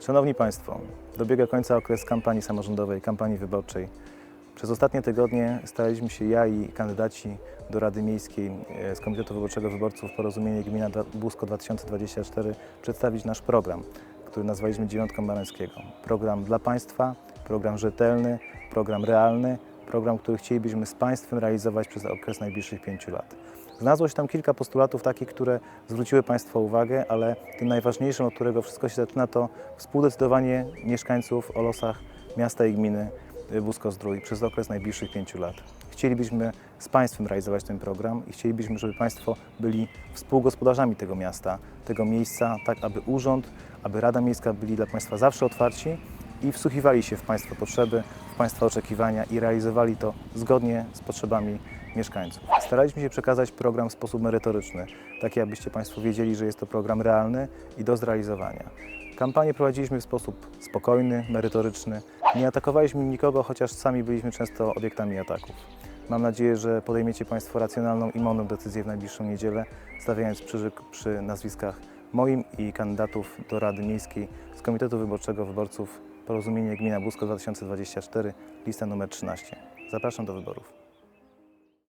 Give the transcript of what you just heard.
Szanowni Państwo, dobiega końca okres kampanii samorządowej, kampanii wyborczej. Przez ostatnie tygodnie staraliśmy się ja i kandydaci do Rady Miejskiej e, z Komitetu Wyborczego Wyborców Porozumienie Gmina Busko 2024 przedstawić nasz program, który nazwaliśmy Dziewiątką Marańskiego. Program dla Państwa, program rzetelny, program realny, program, który chcielibyśmy z Państwem realizować przez okres najbliższych pięciu lat. Znalazło się tam kilka postulatów takich, które zwróciły Państwa uwagę, ale tym najważniejszym, od którego wszystko się zaczyna, to współdecydowanie mieszkańców o losach miasta i gminy Busko-Zdrój przez okres najbliższych pięciu lat. Chcielibyśmy z Państwem realizować ten program i chcielibyśmy, żeby Państwo byli współgospodarzami tego miasta, tego miejsca, tak aby urząd, aby Rada Miejska byli dla Państwa zawsze otwarci i wsłuchiwali się w Państwa potrzeby, Państwa oczekiwania i realizowali to zgodnie z potrzebami mieszkańców. Staraliśmy się przekazać program w sposób merytoryczny, taki abyście Państwo wiedzieli, że jest to program realny i do zrealizowania. Kampanię prowadziliśmy w sposób spokojny, merytoryczny. Nie atakowaliśmy nikogo, chociaż sami byliśmy często obiektami ataków. Mam nadzieję, że podejmiecie Państwo racjonalną i mądrą decyzję w najbliższą niedzielę, stawiając krzyżyk przy nazwiskach moim i kandydatów do Rady Miejskiej z Komitetu Wyborczego Wyborców Porozumienie Gmina Busko 2024, lista numer 13. Zapraszam do wyborów.